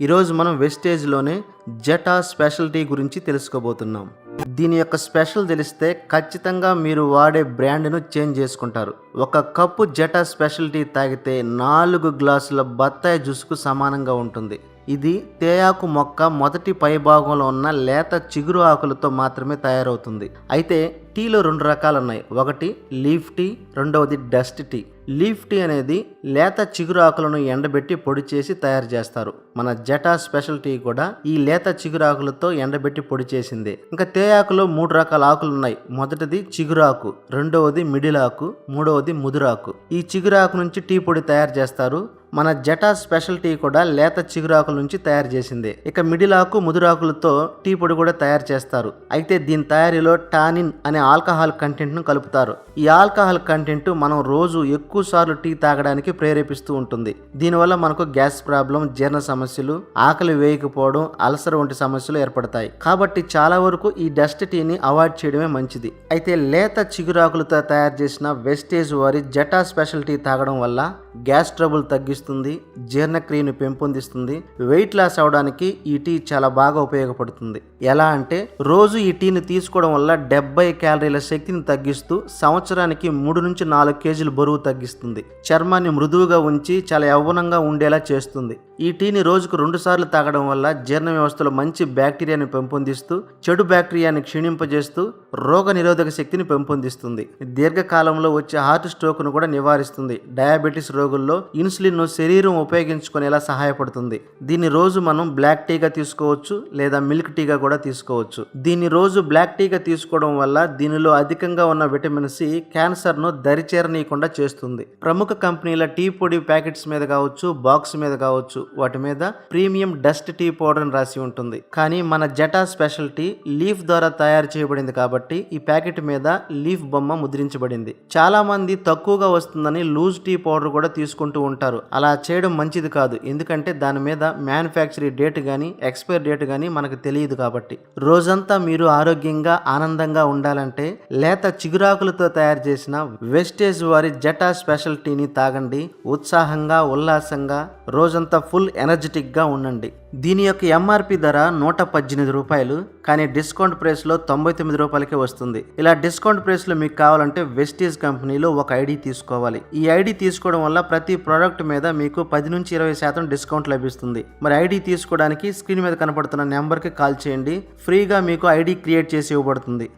ఈరోజు మనం వెస్టేజ్లోనే జటా స్పెషాలిటీ గురించి తెలుసుకోబోతున్నాం. దీని యొక్క స్పెషల్ తెలిస్తే ఖచ్చితంగా మీరు వాడే బ్రాండ్ను చేంజ్ చేసుకుంటారు. ఒక కప్పు జటా స్పెషాలిటీ తాగితే నాలుగు గ్లాసుల బత్తాయి జ్యూస్కు సమానంగా ఉంటుంది. ఇది తేయాకు మొక్క మొదటి పైభాగంలో ఉన్న లేత చిగురు ఆకులతో మాత్రమే తయారవుతుంది. అయితే టీలో రెండు రకాలు ఉన్నాయి ఒకటి లీఫ్ టీ రెండవది డస్ట్ టీ. లీఫ్ టీ అనేది లేత చిగురు ఆకులను ఎండబెట్టి పొడి చేసి తయారు చేస్తారు. మన జటా స్పెషల్ టీ కూడా ఈ లేత చిగురు ఆకులతో ఎండబెట్టి పొడి చేసింది. ఇంకా తేయాకులో మూడు రకాల ఆకులు ఉన్నాయి మొదటిది చిగురాకు రెండవది మిడిల్ ఆకు మూడవది ముదురాకు. ఈ చిగురాకు నుంచి టీ పొడి తయారు చేస్తారు. మన జటా స్పెషల్ టీ కూడా లేత చిగురాకుల నుంచి తయారు చేసింది. ఇక మిడిల్ ఆకు ముదురాకులతో టీ పొడి కూడా తయారు చేస్తారు. అయితే దీని తయారీలో టానిన్ అనే ఆల్కహాల్ కంటెంట్ను కలుపుతారు. ఈ ఆల్కహాల్ కంటెంట్ మనం రోజు ఎక్కువ సార్లు టీ తాగడానికి ప్రేరేపిస్తూ ఉంటుంది. దీనివల్ల మనకు గ్యాస్ ప్రాబ్లం జీర్ణ సమస్యలు ఆకలి వేయకపోవడం అల్సర్ వంటి సమస్యలు ఏర్పడతాయి. కాబట్టి చాలా వరకు ఈ డస్ట్ టీని అవాయిడ్ చేయడమే మంచిది. అయితే లేత చిగురాకులతో తయారు చేసిన వెస్టేజ్ వారి జటా స్పెషల్ టీ తాగడం వల్ల గ్యాస్ ట్రబుల్ తగ్గిస్తుంది జీర్ణక్రియను పెంపొందిస్తుంది వెయిట్ లాస్ అవడానికి ఈ టీ చాలా బాగా ఉపయోగపడుతుంది. ఎలా అంటే రోజు ఈ టీని తీసుకోవడం వల్ల డెబ్బై క్యాలరీల శక్తిని తగ్గిస్తూ సంవత్సరానికి మూడు నుంచి నాలుగు కేజీలు బరువు తగ్గిస్తుంది. చర్మాన్ని మృదువుగా ఉంచి చాలా యవ్వనంగా ఉండేలా చేస్తుంది. ఈ టీని రోజుకు రెండు సార్లు తాగడం వల్ల జీర్ణ వ్యవస్థలో మంచి బ్యాక్టీరియాని పెంపొందిస్తూ చెడు బ్యాక్టీరియాని క్షీణింపజేస్తూ రోగ నిరోధక శక్తిని పెంపొందిస్తుంది. దీర్ఘకాలంలో వచ్చే హార్ట్ స్ట్రోక్ను కూడా నివారిస్తుంది. డయాబెటీస్ రోగుల్లో ఇన్సులిన్ను శరీరం ఉపయోగించుకునేలా సహాయపడుతుంది. దీన్ని రోజు మనం బ్లాక్ టీగా తీసుకోవచ్చు లేదా మిల్క్ టీగా కూడా తీసుకోవచ్చు. దీన్ని రోజు బ్లాక్ టీగా తీసుకోవడం వల్ల దీనిలో అధికంగా ఉన్న విటమిన్ సి క్యాన్సర్ను దరిచేరనీయకుండా చేస్తుంది. ప్రముఖ కంపెనీల టీ పొడి ప్యాకెట్స్ మీద కావచ్చు బాక్స్ మీద కావచ్చు వాటి మీద ప్రీమియం డస్ట్ టీ పౌడర్ అని రాసి ఉంటుంది. కానీ మన జటా స్పెషాలిటీ లీఫ్ ద్వారా తయారు చేయబడింది కాబట్టి ఈ ప్యాకెట్ మీద లీఫ్ బొమ్మ ముద్రించబడింది. చాలా మంది తక్కువగా వస్తుందని లూజ్ టీ పౌడర్ కూడా తీసుకుంటూ ఉంటారు. అలా చేయడం మంచిది కాదు. ఎందుకంటే దాని మీద మ్యానుఫ్యాక్చరీ డేట్ కానీ ఎక్స్పైర్ డేట్ కానీ మనకు తెలియదు కాబట్టి. రోజంతా మీరు ఆరోగ్యంగా ఆనందంగా ఉండాలంటే లేత చిగురాకులతో తయారు చేసిన వెస్టేజ్ వారి జటా స్పెషల్ టీని తాగండి. ఉత్సాహంగా ఉల్లాసంగా రోజంతా ఫుల్ ఎనర్జెటిక్గా ఉండండి. దీని యొక్క ఎంఆర్పి ధర నూట పద్దెనిమిది రూపాయలు కానీ డిస్కౌంట్ ప్రైస్లో తొంభై తొమ్మిది రూపాయలకే వస్తుంది. ఇలా డిస్కౌంట్ ప్రైస్లో మీకు కావాలంటే వెస్టీజ్ కంపెనీలో ఒక ఐడి తీసుకోవాలి. ఈ ఐడి తీసుకోవడం వల్ల ప్రతి ప్రోడక్ట్ మీద మీకు పది నుంచి ఇరవై శాతం డిస్కౌంట్ లభిస్తుంది. మరి ఐడి తీసుకోవడానికి స్క్రీన్ మీద కనపడుతున్న నెంబర్కి కాల్ చేయండి. ఫ్రీగా మీకు ఐడి క్రియేట్ చేసి ఇవ్వబడుతుంది.